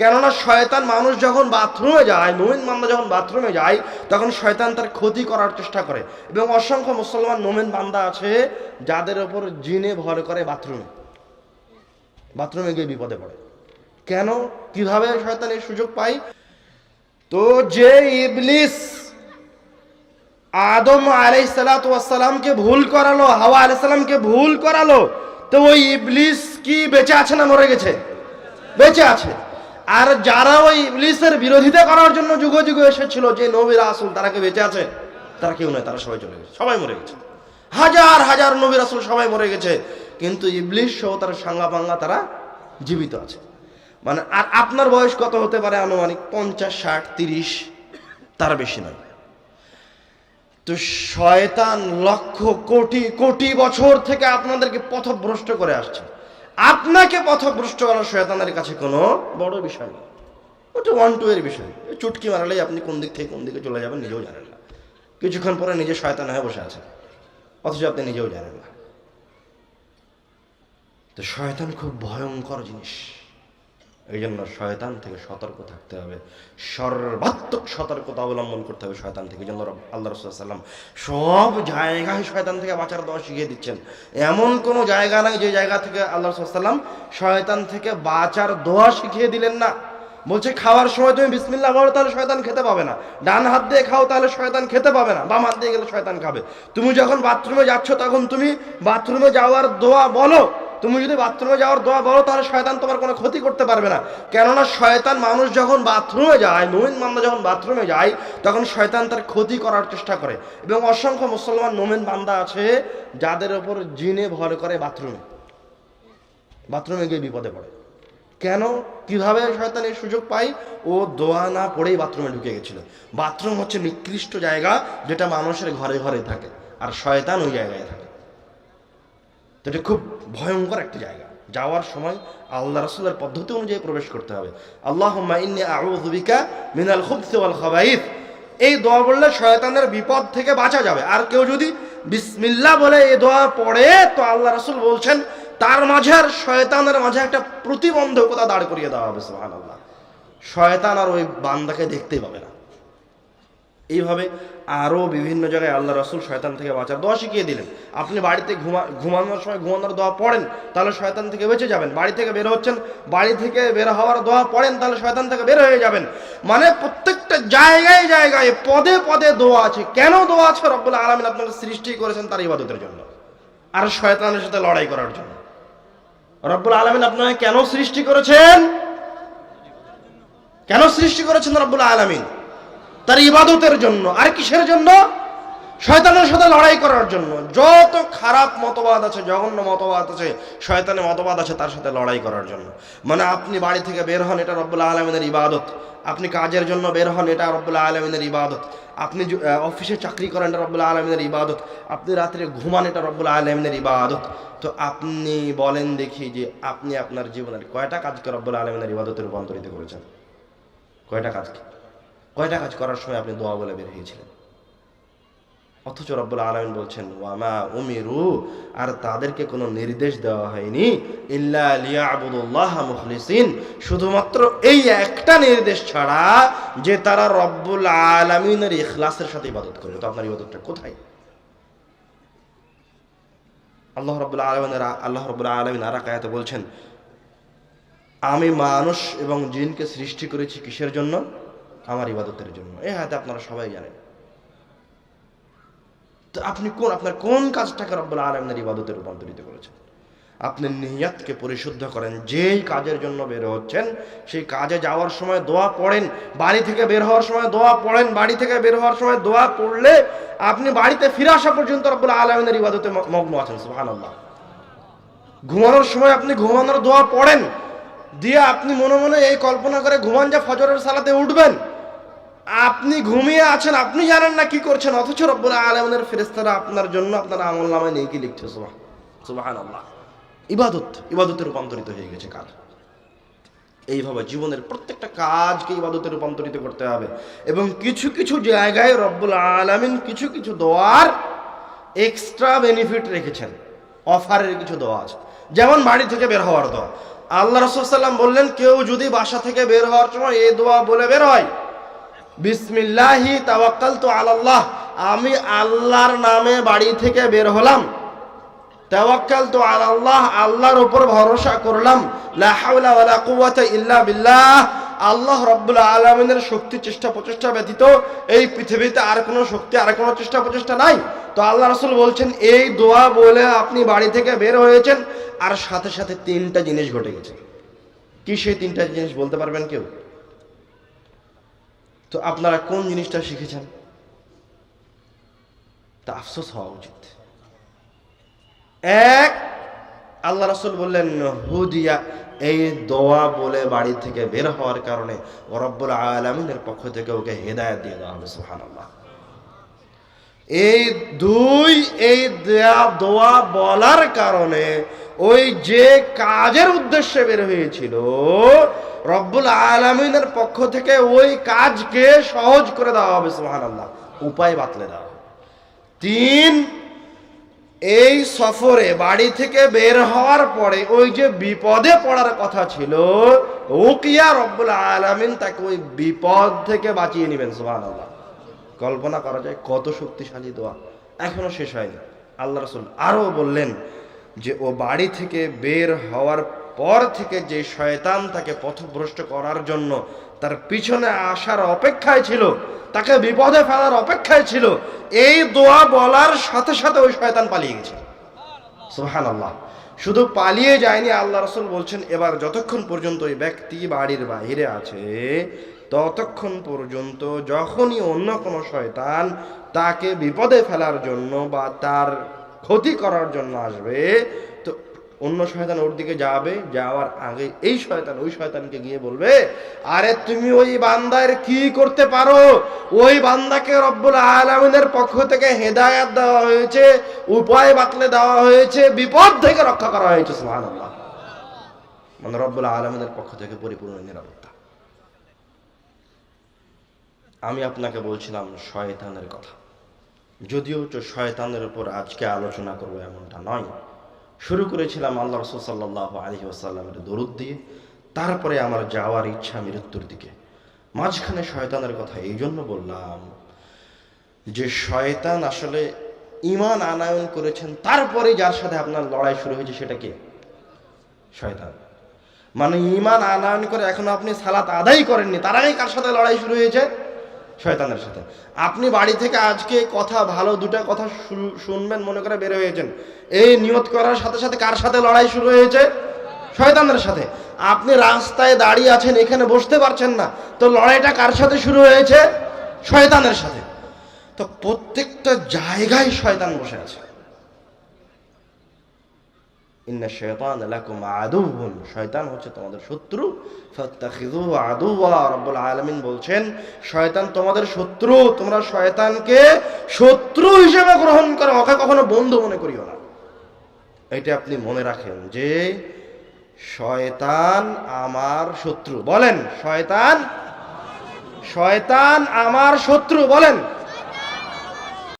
কেননা শয়তান মানুষ যখন বাথরুমে যায়, মোমিন বান্দা যখন বাথরুমে যায়, তখন শয়তান তার ক্ষতি করার চেষ্টা করে। এবং অসংখ্য মুসলমান মোমিন বান্দা আছে, যাদের ওপর জিনে ভর করে বাথরুমে। বাথরুমে গিয়ে বিপদে পড়ে। কেন? কীভাবে শয়তান এই সুযোগ পায়? তো যে ইবলিস আদম আলাই সালাতামকে ভুল করালো, হাওয়া আলাই সালামকে ভুল করালো, তো ওই ইবলিস কি বেঁচে আছে না মরে গেছে? বেঁচে আছে। আর যারা ওই ইবলিসের বিরোধিতা করার জন্য যুগ যুগ এসেছিল, যে নবীর আসল তারা কি বেঁচে আছে? তারা কেউ নয়, তারা সবাই চলে গেছে, সবাই মরে গেছে। হাজার হাজার নবীর আসল সবাই মরে গেছে, কিন্তু ইবলিশ সহ তার সাঙ্গা পাঙ্গা তারা জীবিত আছে। মানে আর আপনার বয়স কত হতে পারে? আনুমানিক পঞ্চাশ, ষাট, তিরিশ, তার বেশি নয়। তো শয়তান লক্ষ কোটি কোটি বছর থেকে আপনাদেরকে পথভ্রষ্ট করে আসছে। আপনাকে পথভ্রষ্ট করা শয়তানের কাছে কোনো বড় বিষয় না। ওটা ওয়ান টু এর বিষয়। চুটকি মারালেই আপনি কোন দিক থেকে কোন দিকে চলে যাবেন নিজেও জানেন না। কিছুক্ষণ পরে নিজে শয়তান হয়ে বসে আছেন অথচ আপনি নিজেও জানেন না। তো শয়তান খুব ভয়ঙ্কর জিনিস। এই জন্য শয়তান থেকে সতর্ক থাকতে হবে। সর্বাত্মক সতর্কতা অবলম্বন করতে হবে শয়তান থেকে। এই জন্য আল্লাহ রসুল্লাম সব জায়গায় শয়তান থেকে বাঁচার দেওয়া শিখিয়ে দিচ্ছেন। এমন কোনো জায়গা নাই যে জায়গা থেকে আল্লাহ রসুল্লাম শয়তান থেকে বাঁচার দোয়া শিখিয়ে দিলেন না। বলছে, খাওয়ার সময় তুমি বিসমিল্লাহ বলো তাহলে শয়তান খেতে পাবে না। ডান হাত দিয়ে খাও, তাহলে শয়তান খেতে পাবে না। বাম হাত দিয়ে গেলে শয়তান খাবে। তুমি যখন বাথরুমে যাচ্ছ, তখন তুমি বাথরুমে যাওয়ার দোয়া বলো। তুমি যদি বাথরুমে যাওয়ার দোয়া বলো, তাহলে শয়তান তোমার কোনো ক্ষতি করতে পারবে না। কেননা শয়তান মানুষ যখন বাথরুমে যায়, মোমিন বান্দা যখন বাথরুমে যায়, তখন শয়তান তার ক্ষতি করার চেষ্টা করে। এবং অসংখ্য মুসলমান মোমিন বান্দা আছে, যাদের ওপর জিনে ভর করে বাথরুমে বাথরুমে গিয়ে বিপদে পড়ে। কেন? কীভাবে শয়তান এই সুযোগ পাই ও দোয়া না পড়েই বাথরুমে ঢুকে গেছিল। বাথরুম হচ্ছে নিকৃষ্ট জায়গা, যেটা মানুষের ঘরে ঘরে থাকে। আর শয়তান ওই জায়গায় থাকে। তো এটা খুব ভয়ঙ্কর একটা জায়গা। যাওয়ার সময় আল্লাহ রসুলের পদ্ধতি অনুযায়ী প্রবেশ করতে হবে। আল্লাহ আউযুবিকা মিনাল খুবসি ওয়াল খাবাইথ এই দোয়া বললে শয়তানের বিপদ থেকে বাঁচা যাবে। আর কেউ যদি বিসমিল্লাহ বলে এই দোয়া পড়ে, তো আল্লাহ রসুল বলছেন, তার মাঝে আর শয়তানের মাঝে একটা প্রতিবন্ধকতা দাঁড় করিয়ে দেওয়া হবে, সুবহানাল্লাহ। শয়তান আর ওই বান্দাকে দেখতেই পাবে না। এইভাবে আরও বিভিন্ন জায়গায় আল্লাহ রসুল শয়তান থেকে বাঁচার দোয়া শিখিয়ে দিলেন। আপনি বাড়িতে ঘুমা, ঘুমানোর সময় ঘুমানোর দোয়া পড়েন, তাহলে শয়তান থেকে বেঁচে যাবেন। বাড়ি থেকে বের হচ্ছেন, বাড়ি থেকে বের হওয়ার দোয়া পড়েন, তাহলে শয়তান থেকে বের হয়ে যাবেন। মানে প্রত্যেকটা জায়গায় জায়গায় পদে পদে দোয়া আছে। কেন দোয়া আছে? রব্বুল আলমিন আপনাকে সৃষ্টি করেছেন তার ইবাদতের জন্য। আর শয়তানের সাথে লড়াই করার জন্য। রব্বুল আলমিন আপনাকে কেন সৃষ্টি করেছেন? কেন সৃষ্টি করেছেন রব্বুল আলমিন? তার ইবাদতের জন্য। আর কিসের জন্য? শয়তানের সাথে লড়াই করার জন্য। যত খারাপ মতবাদ আছে, জঘন্য মতবাদ আছে, শয়তানের মতবাদ আছে, তার সাথে লড়াই করার জন্য। মানে আপনি বাড়ি থেকে বের হন, এটা রব্বুল্লাহ আলমিনের ইবাদত। আপনি কাজের জন্য বের হন, এটা রব্বুল্লাহ আলমিনের ইবাদত। আপনি অফিসে চাকরি করেন, এটা রব্বুল্লাহ আলমিনের ইবাদত। আপনি রাত্রে ঘুমান, এটা রব্বুল্লাহ আলমিনের ইবাদত। তো আপনি বলেন দেখি যে, আপনি আপনার জীবনের কয়টা কাজকে রব্বুল্লাহ আলমিনের ইবাদতে রূপান্তরিত করেছেন? কয়টা কাজকে? কয়টা কাজ করার সময় আপনি দোয়া বলে বের হয়েছিলেন? অথচ রব্বুল আলমিন বলছেন ওয়ামা উমিরু, আর তাদেরকে কোনো নির্দেশ দেওয়া হয়নি, ইল্লা লিয়াবুদুল্লাহ মুখলিসিন, শুধুমাত্র এই একটা নির্দেশ ছাড়া যে তারা রব্বুল আলমিনের ইখলাসের সাথে ইবাদত করবে তো আপনার ইবাদতটা কোথায়? আল্লাহ রব্বুল আলমিনের, আল্লাহ রব্বুল আলমিন আর কায়াতে বলছেন, আমি মানুষ এবং জিনকে সৃষ্টি করেছি কিসের জন্য? আমার ইবাদতের জন্য। এ হাতে আপনারা সবাই জানেন। তো আপনি কোন আপনার কোন কাজটাকে রব্বুল আলমের ইবাদতে রূপান্তরিত করেছেন? আপনি নিয়াতকে পরিশুদ্ধ করেন, যেই কাজের জন্য বের হচ্ছেন, সেই কাজে যাওয়ার সময় দোয়া পড়েন, বাড়ি থেকে বের হওয়ার সময় দোয়া পড়েন, বাড়ি থেকে বের হওয়ার সময় দোয়া পড়লে আপনি বাড়িতে ফিরে আসা পর্যন্ত রব্বুল আলমের ইবাদতে মগ্ন আছেন, সুবহানাল্লাহ। ঘুমানোর সময় আপনি ঘুমানোর দোয়া পড়েন, দিয়ে আপনি মনে মনে এই কল্পনা করে ঘুমান যে ফজরের সালাতে উঠবেন। আপনি ঘুমিয়ে আছেন, আপনি জানেন না কি করছেন, অথচ রব্বুল আলমের ফেরেস্তারা আপনার জন্য আপনার আমল নামায় নেই কি লিখছে সুবাহ সুবাহান আল্লাহ ইবাদত, ইবাদতে রূপান্তরিত হয়ে গেছে কাজ এইভাবে জীবনের প্রত্যেকটা কাজকে ইবাদতে রূপান্তরিত করতে হবে। এবং কিছু কিছু জায়গায় রব্বুল আলমিন কিছু কিছু দোয়ার এক্সট্রা বেনিফিট রেখেছেন। অফারের কিছু দোয়া আছে। যেমন বাড়ি থেকে বের হওয়ার দোয়া। আল্লাহ রসুলাম বললেন, কেউ যদি বাসা থেকে বের হওয়ার সময় এই দোয়া বলে বের হয় বিসমিল্লাহি তাওয়াক্কাল তো আল্লাহ আমি আল্লাহর নামে বাড়ি থেকে বের হলাম। তাওয়াক্কাল তো আল্লাহ আল্লাহর উপর ভরসা করলাম। লা হাওলা ইল্লা বিল্লাহ। আল্লাহ রব্বুল আলমিনের শক্তি চেষ্টা প্রচেষ্টা ব্যতীত এই পৃথিবীতে আর কোনো শক্তি, আর কোনো চেষ্টা প্রচেষ্টা নাই। তো আল্লাহ রসুল বলছেন, এই দোয়া বলে আপনি বাড়ি থেকে বের হয়েছেন। আর সাথে সাথে তিনটা জিনিস ঘটে গেছে। কি সেই তিনটা জিনিস বলতে পারবেন কেউ? তো আপনারা কোন জিনিসটা শিখেছেন? তা আফসোস হওয়া উচিত। এক, আল্লাহ রসুল বললেন, হুদিয়া, এই দোয়া বলে বাড়ি থেকে বের হওয়ার কারণে রব্বুল আলমিনের পক্ষ থেকে ওকে হেদায়ত দিয়ে দেওয়া হবে সুহান এই দুই, এই দেয়া, দোয়া বলার কারণে ওই যে কাজের উদ্দেশ্যে বের হয়েছিল রব্বুল আলমিনের পক্ষ থেকে ওই কাজকে সহজ করে দেওয়া হবে সুহান আল্লাহ উপায় বাতলে দেওয়া তিন, এই সফরে বাড়ি থেকে বের হওয়ার পরে ওই যে বিপদে পড়ার কথা ছিল উকিয়া রব্বুল আলামিন তাকে ওই বিপদ থেকে বাঁচিয়ে নেবেন সুবহান আল্লাহ কল্পনা করা যায় কত শক্তিশালী দোয়া, এখনও শেষ হয়নি। আল্লাহ রসুল আরও বললেন যে, ও বাড়ি থেকে বের হওয়ার পর থেকে যে শয়তান তাকে পথভ্রষ্ট করার জন্য তার পিছনে আসার অপেক্ষায় ছিল, তাকে বিপদে ফেলার অপেক্ষায় ছিল, এই দোয়া বলার সাথে সাথে ওই শয়তান পালিয়ে গেছে। সুহান আল্লাহ শুধু পালিয়ে যায়নি, আল্লাহ রসুল বলছেন, এবার যতক্ষণ পর্যন্ত ওই ব্যক্তি বাড়ির বাইরে আছে, ততক্ষণ পর্যন্ত যখনই অন্য কোনো শয়তান তাকে বিপদে ফেলার জন্য বা তার ক্ষতি করার জন্য আসবে অন্য শয়তান ওর দিকে যাবে, যাওয়ার আগে এই শয়তান ওই শয়তানকে গিয়ে বলবে, আরে তুমি ওই বান্দার কি করতে পারো? ওই বান্দাকে রব্বুল আলমিনের পক্ষ থেকে হেদায়াত দেওয়া হয়েছে, উপায় বাতলে দেওয়া হয়েছে, বিপদ থেকে রক্ষা করা হয়েছে সুহান আল্লাহ মানে রব্বুল আলমিনের পক্ষ থেকে পরিপূর্ণ নিরাপত্তা। আমি আপনাকে বলছিলাম শয়তানের কথা। যদিও শয়তানের উপর আজকে আলোচনা করব এমনটা নয়। শুরু করেছিলাম আল্লাহ রসুল সাল্লাহ আলহি আসাল্লামের দরুদ দিয়ে, তারপরে আমার যাওয়ার ইচ্ছা মৃত্যুর দিকে। মাঝখানে শয়তানের কথা এই জন্য বললাম যে শয়তান আসলে ইমান আনায়ন করেছেন, তারপরে যার সাথে আপনার লড়াই শুরু হয়েছে সেটা কে? শয়তান। মানে ইমান আনায়ন করে এখনও আপনি সালাত আদায় করেননি তার আগেই কার সাথে লড়াই শুরু হয়েছে? শয়তানের সাথে। আপনি বাড়ি থেকে আজকে কথা, ভালো দুটা কথা শুনবেন, মনে করে বের হয়েছেন। এই নিয়ত করার সাথে সাথে কার সাথে লড়াই শুরু হয়েছে? শয়তানের সাথে। আপনি রাস্তায় দাঁড়িয়ে আছেন, এখানে বসতে পারছেন না। তো লড়াইটা কার সাথে শুরু হয়েছে? শয়তানের সাথে। তো প্রত্যেকটা জায়গায় শয়তান বসে আছে। ইন্না শয়তান লাকুম আদুউন। শয়তান হচ্ছে তোমাদের শত্রু। ফাত্তাখিযুহু আদুওয়া। রব্বুল আলামিন বলছেন, শয়তান তোমাদের শত্রু, তোমরা শয়তানকে শত্রু হিসেবে গ্রহণ করো। ওকে কখনো বন্ধু মনে করিও না। এটা আপনি মনে রাখেন যে, শয়তান আমার শত্রু। বলেন, শয়তান শয়তান আমার শত্রু। বলেন